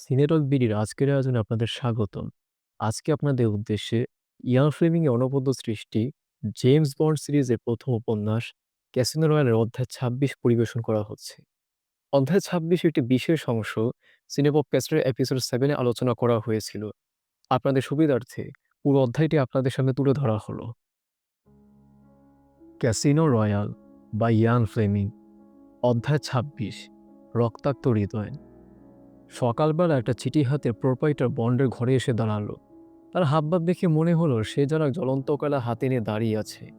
সিনেটক বিডির আজকের আয়োজনে আপনাদের স্বাগতম। আজকে আপনাদের উদ্দেশ্যে ইয়ান ফ্লেমিং এর অনবদ্য সৃষ্টি, জেমস বন্ড সিরিজের প্রথম উপন্যাস, 'ক্যাসিনো রয়্যাল' এর অধ্যায় ২৬ পরিবেশন করা হচ্ছে। অধ্যায় ২৬ একটি বিশেষ অংশ সিনেপডকাস্টের এপিসোড 7 এ আলোচনা করা হয়েছিল। আপনাদের সুবিধার্থে পুরো অধ্যায়টি আপনাদের সামনে তুলে ধরা হলো। 'ক্যাসিনো রয়্যাল' বা ইয়ান ফ্লেমিং, অধ্যায় ২৬ রক্তাক্ত হৃদয় সকালবেলা একটা চিঠি হাতে প্রোপাইটার বন্ডের ঘরে এসে দাঁড়াল। তার হাবভাব দেখে মনে হলো সে যেন এক জ্বলন্ত কয়লা হাতে নিয়ে দাঁড়িয়ে আছে।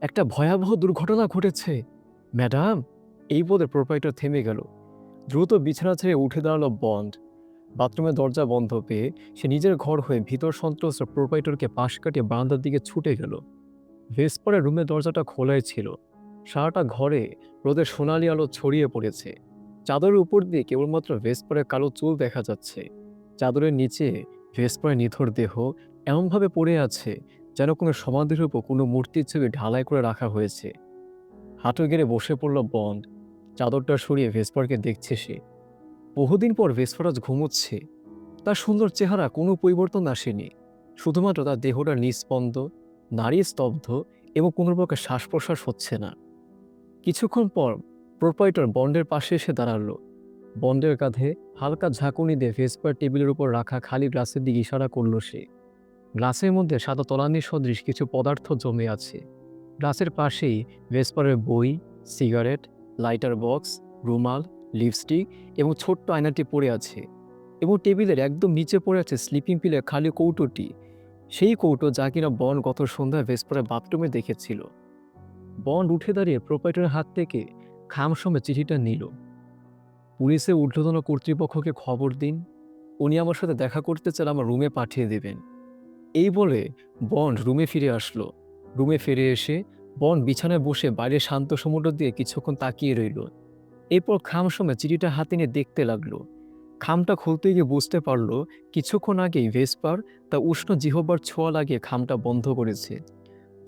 একটা ভয়াবহ দুর্ঘটনা ঘটেছে। ম্যাডাম, এই বলে প্রোপাইটার থেমে গেল। দ্রুত বিছানা ছেড়ে উঠে দাঁড়াল বন্ড। বাথরুমের দরজা বন্ধ পেয়ে সে নিজের ঘর হয়ে ভিতর সন্ত্রস্ত প্রোপাইটরকে পাশ কাটিয়ে বারান্দার দিকে ছুটে গেল। ভেসপরের রুমের দরজাটা খোলাই ছিল। সারাটা ঘরে রোদের সোনালি আলো ছড়িয়ে পড়েছে। চাদরের উপর দিয়ে কেবলমাত্র ভেস্ট ভেসপরের কালো চুল দেখা যাচ্ছে। চাদরের নিচে ভেস্ট ভেসপরের নিথর দেহ এমনভাবে পড়ে আছে যেন কোনো সমাধির উপর কোনো মূর্তির ছবি ঢালাই করে রাখা হয়েছে। হাঁটু গেড়ে বসে পড়ল বন্ড চাদরটা সরিয়ে ভেসপরকে দেখছে সে। বহুদিন পর ভেসপরাজ ঘুমোচ্ছে। তার সুন্দর চেহারা কোনো পরিবর্তন আসেনি। শুধুমাত্র তার দেহটা নিস্পন্দ নারী স্তব্ধ এবং কোনো প্রকার শ্বাস প্রশ্বাস হচ্ছে না। কিছুক্ষণ পর প্রোপাইটার বন্ডের পাশে এসে দাঁড়াল। বন্ডের কাঁধে হালকা ঝাঁকুনি দিয়ে ভেসপার টেবিলের উপর রাখা খালি গ্লাসের দিকে ইশারা করল সে। গ্লাসের মধ্যে সাদা তলানির সদৃশ কিছু পদার্থ জমে আছে। গ্লাসের পাশেই ভেসপারের বই, সিগারেট, লাইটার বক্স, রুমাল, লিপস্টিক এবং ছোট্ট আয়নাটি পড়ে আছে এবং টেবিলের একদম নিচে পড়ে আছে স্লিপিং পিলের খালি কৌটোটি। সেই কৌটো যা কিনা বন গত সন্ধ্যায় ভেসপারের বাথরুমে দেখেছিল। বন্ড উঠে দাঁড়িয়ে প্রোপাইটারের হাত থেকে খাম সময় চিঠিটা নিল। পুলিশে ঊর্ধ্বতন কর্তৃপক্ষকে খবর দিন। উনি আমার সাথে দেখা করতে চান, আমার রুমে পাঠিয়ে দেবেন। এই বলে বন্ড রুমে ফিরে আসলো। রুমে ফিরে এসে বন বিছানায় বসে বাইরে শান্ত সমুদ্র দিয়ে কিছুক্ষণ তাকিয়ে রইল। এরপর খাম সময় চিঠিটা হাতে নিয়ে দেখতে লাগল। খামটা খুলতে গিয়ে বুঝতে পারল, কিছুক্ষণ আগেই ভেসপার তা উষ্ণ জিহবার ছোঁয়া লাগিয়ে খামটা বন্ধ করেছে।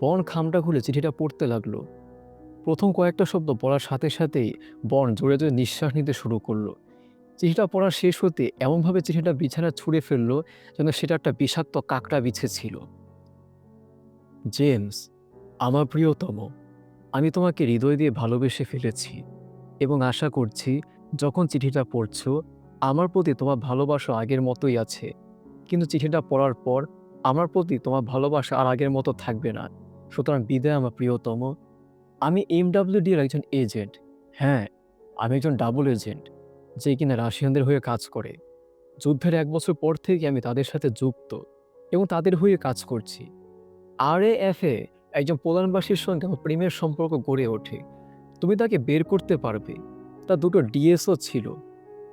বন খামটা খুলে চিঠিটা পড়তে লাগল। প্রথম কয়েকটা শব্দ পড়ার সাথে সাথেই বন জোরে জোরে নিঃশ্বাস নিতে শুরু করল। চিঠিটা পড়া শেষ হতে এমনভাবে চিঠিটা বিছানা ছুঁড়ে ফেলল যেন সেটা একটা বিষাক্ত কাকড়া বিছে ছিল। জেমস, আমার প্রিয়তম, আমি তোমাকে হৃদয় দিয়ে ভালোবেসে ফেলেছি এবং আশা করছি যখন চিঠিটা পড়ছো, আমার প্রতি তোমার ভালোবাসা আগের মতোই আছে। কিন্তু চিঠিটা পড়ার পর আমার প্রতি তোমার ভালোবাসা আর আগের মতো থাকবে না। সুতরাং বিদায় আমার প্রিয়তম আমি এমডাব্লিউডি এর একজন এজেন্ট হ্যাঁ আমি একজন ডাবল এজেন্ট যে কিনা রাশিয়ানদের হয়ে কাজ করে। যুদ্ধের এক বছর পর থেকে আমি তাদের সাথে যুক্ত এবং তাদের হয়ে কাজ করছি। আর এফ এ একজন পোলানবাসীর সঙ্গে আমার প্রেমের সম্পর্ক গড়ে ওঠে। তুমি তাকে বের করতে পারবে। তার দুটো ডিএসও ছিল।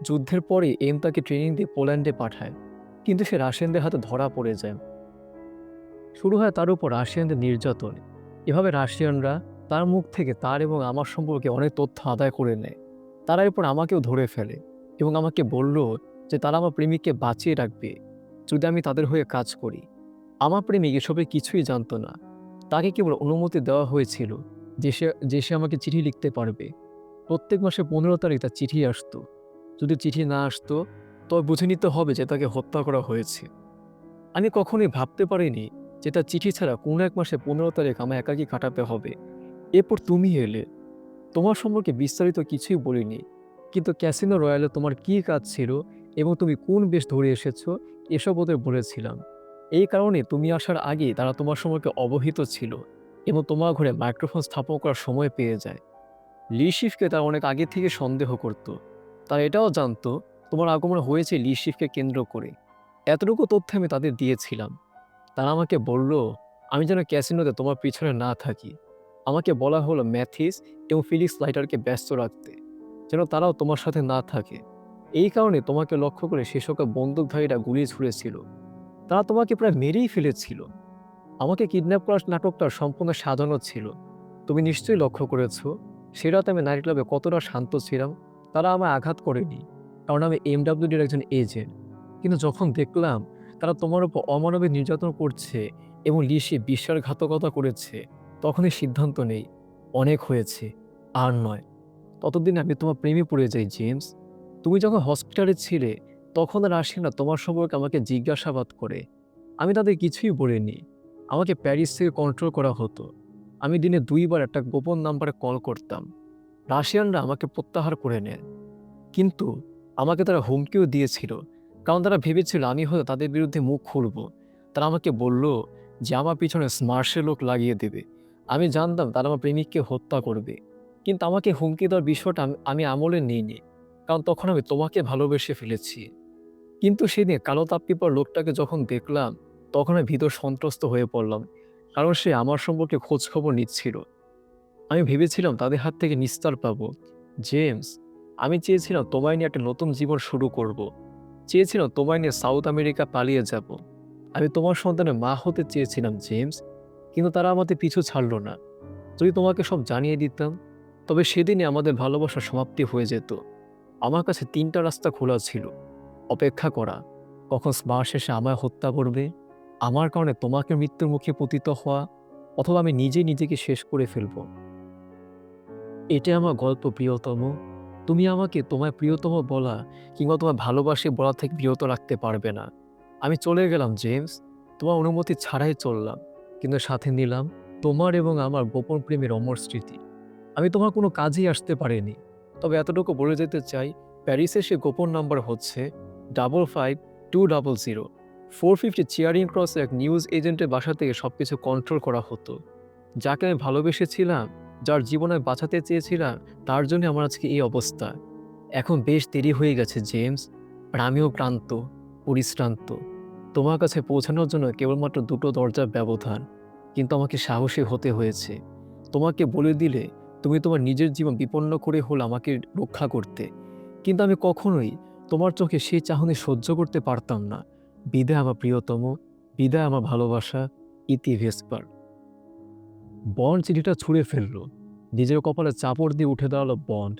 যুদ্ধের পরে এম তাকে ট্রেনিং দিয়ে পোল্যান্ডে পাঠায়, কিন্তু সে রাশিয়ানদের হাতে ধরা পড়ে যায়। শুরু হয় তার উপর রাশিয়ানদের নির্যাতন। এভাবে রাশিয়ানরা তার মুখ থেকে তার এবং আমার সম্পর্কে অনেক তথ্য আদায় করে নেয়। তারা এরপর আমাকেও ধরে ফেলে এবং আমাকে বলল যে তারা আমার প্রেমিককে বাঁচিয়ে রাখবে যদি আমি তাদের হয়ে কাজ করি। আমার প্রেমিক এসবে কিছুই জানতো না। তাকে কেবল অনুমতি দেওয়া হয়েছিল যে সে যে সে আমাকে চিঠি লিখতে পারবে। প্রত্যেক মাসে পনেরো তারিখ তার চিঠি আসতো। যদি চিঠি না আসতো, তবে বুঝে নিতে হবে যে তাকে হত্যা করা হয়েছে। আমি কখনোই ভাবতে পারিনি যে তার চিঠি ছাড়া কোনো এক মাসে পনেরো তারিখ আমার একাকি কাটাতে হবে। এরপর তুমি এলে। তোমার সম্পর্কে বিস্তারিত কিছুই বলিনি, কিন্তু ক্যাসিনো রয়্যালে তোমার কী কাজ ছিল এবং তুমি কোন বেশ ধরে এসেছ, এসব ওদের বলেছিলাম। এই কারণে তুমি আসার আগে তারা তোমার সম্পর্কে অবহিত ছিল এবং তোমার ঘরে মাইক্রোফোন স্থাপন করার সময় পেয়ে যায়। লিশিফকে তারা অনেক আগে থেকে সন্দেহ করত। তারা এটাও জানতো, তোমার আগমন হয়েছে লিশিফকে কেন্দ্র করে। এতটুকু তথ্য আমি তাদের দিয়েছিলাম। তারা আমাকে বলল, আমি যেন ক্যাসিনোতে তোমার পিছনে না থাকি। আমাকে বলা হলো ম্যাথিস এবং ফিলিক্স লাইটারকে ব্যস্ত রাখতে, যেন তারাও তোমার সাথে না থাকে। এই কারণে তোমাকে লক্ষ্য করে সে সকল বন্দুকধারীরা গুলি ছুঁড়েছিল। তারা তোমাকে প্রায় মেরেই ফেলেছিল। আমাকে কিডন্যাপ করার নাটকটা সম্পূর্ণ সাজানো ছিল। তুমি নিশ্চয়ই লক্ষ্য করেছ, সে রাতে আমি নাইট ক্লাবে কতটা শান্ত ছিলাম, তারা আমায় আঘাত করেনি, কারণ আমি এমডাব্লিউডির একজন এজেন্ট কিন্তু যখন দেখলাম তারা তোমার উপর অমানবিক নির্যাতন করছে এবং লিশে বিশ্বাসঘাতকতা করেছে তখনই সিদ্ধান্ত নেই, অনেক হয়েছে, আর নয়। ততদিন আমি তোমার প্রেমে পড়ে যাই, জেমস। তুমি যখন হসপিটালে ছিলে, তখন আর রাশিয়ানরা তোমার সম্পর্কে আমাকে জিজ্ঞাসাবাদ করে। আমি তাদের কিছুই বলিনি। আমাকে প্যারিস থেকে কন্ট্রোল করা হতো। আমি দিনে দুইবার একটা গোপন নাম্বারে কল করতাম। রাশিয়ানরা আমাকে প্রত্যাহার করে নেয়। কিন্তু আমাকে তারা হুমকিও দিয়েছিল। কারণ তারা ভেবেছিল আমি হয়তো তাদের বিরুদ্ধে মুখ খুলব। তারা আমাকে বলল যে, আমার পিছনে স্মার্শের লোক লাগিয়ে দেবে। আমি জানতাম তারা আমার প্রেমিককে হত্যা করবে। কিন্তু আমাকে হুমকি দেওয়ার বিষয়টা আমি- আমি আমলে নিইনি। কারণ তখন আমি তোমাকে ভালোবেসে ফেলেছি। কিন্তু সেদিন কালো তাপ্পিপার লোকটাকে যখন দেখলাম, তখন আমি ভীত সন্ত্রস্ত হয়ে পড়লাম, কারণ সে আমার সম্পর্কে খোঁজ খবর নিচ্ছিল। আমি ভেবেছিলাম তাদের হাত থেকে নিস্তার পাবো। জেমস, আমি চেয়েছিলাম তোমায় নিয়ে একটা নতুন জীবন শুরু করব। চেয়েছিলাম তোমায় নিয়ে সাউথ আমেরিকা পালিয়ে যাব। আমি তোমার সন্তানের মা হতে চেয়েছিলাম, জেমস। কিন্তু তারা আমাদের পিছু ছাড়লো না। যদি তোমাকে সব জানিয়ে দিতাম, তবে সেদিনে আমাদের ভালোবাসা সমাপ্তি হয়ে যেত। আমার কাছে তিনটা রাস্তা খোলা ছিল। অপেক্ষা করা, কখন স্মার শেষে আমায় হত্যা করবে, আমার কারণে তোমাকে মৃত্যুর মুখে পতিত হওয়া, অথবা আমি নিজেই নিজেকে শেষ করে ফেলব। এটা আমার গল্প, প্রিয়তম। তুমি আমাকে তোমার প্রিয়তম বলা কিংবা তোমার ভালোবাসে বলা থেকে বিরত রাখতে পারবে না। আমি চলে গেলাম, জেমস। তোমার অনুমতি ছাড়াই চললাম। কিন্তু সাথে নিলাম, তোমার এবং আমার গোপন প্রেমের অমর স্মৃতি। আমি তোমার কোনো কাজেই আসতে পারিনি। তবে এতটুকু বলে যেতে চাই, প্যারিসে সে গোপন নাম্বার হচ্ছে double five two double zero four fifty chairing cross এক নিউজ এজেন্টের বাসা থেকে সব কিছু কন্ট্রোল করা হতো। যাকে আমি ভালোবেসেছিলাম, যার জীবনে বাঁচাতে চেয়েছিলাম, তার জন্য আমার আজকে এই অবস্থা। এখন বেশ দেরি হয়ে গেছে জেমস আর আমিও ক্লান্ত, পরিশ্রান্ত। তোমার কাছে পৌঁছানোর জন্য কেবলমাত্র দুটো দরজার ব্যবধান, কিন্তু আমাকে সাহসী হতে হয়েছে। তোমাকে বলে দিলে তুমি তোমার নিজের জীবন বিপন্ন করে হল আমাকে রক্ষা করতে। কিন্তু আমি কখনোই তোমার চোখে সেই চাহনি সহ্য করতে পারতাম না। বিদায় আমার প্রিয়তম, বিদায় আমার ভালোবাসা, ইতি ভেসপার। বন্ড চিঠিটা ছুঁড়ে ফেলল। নিজের কপালে চাপড় দিয়ে উঠে দাঁড়াল বন্ড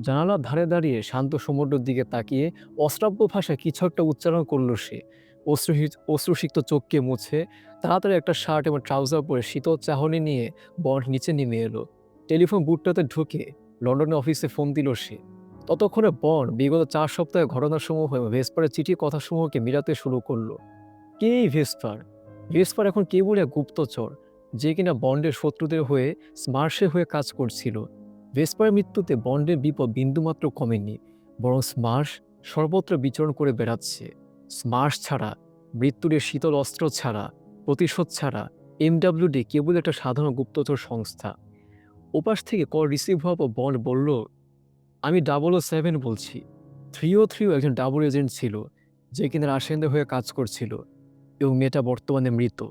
জানালার ধারে দাঁড়িয়ে শান্ত সমুদ্রের দিকে তাকিয়ে অশ্রাব্য ভাষায় কিছু একটা উচ্চারণ করল সে। অশ্রুহিত অশ্রুসিক্ত চোখকে মুছে তাড়াতাড়ি একটা শার্ট এবং ট্রাউজার পরে শীতল চাহনি নিয়ে বন্ড নিচে নেমে এলো। টেলিফোন বুটটাতে ঢুকে লন্ডনে অফিসে ফোন দিল সে। ততক্ষণে বন্ড বিগত চার সপ্তাহে ঘটনাসমূহ এবং ভেসপারের চিঠি কথাসমূহকে মিলাতে শুরু করল। কে এই ভেসপার? ভেসপার এখন কেবল এক গুপ্তচর, যে কিনা বন্ডের শত্রুদের হয়ে স্মার্শে হয়ে কাজ করছিল। ভেসপারের মৃত্যুতে বন্ডের বিপদ বিন্দুমাত্র কমেনি, বরং স্মার্শ সর্বত্র বিচরণ করে বেড়াচ্ছে। স্মার্শ ছাড়া, মৃত্যুর শীতল অস্ত্র ছাড়া, প্রতিশোধ ছাড়া এমডাব্লিউডি কেবল একটা সাধারণ গুপ্তচর সংস্থা। ওপাশ থেকে কল রিসিভ হওয়ার পর বন্ড বলল, আমি ডাবল ও সেভেন বলছি। থ্রি ও থ্রিও একজন ডাবল এজেন্ট ছিল, যে কিনা রাশিয়ানদের হয়ে কাজ করছিল এবং মেয়েটা বর্তমানে মৃত।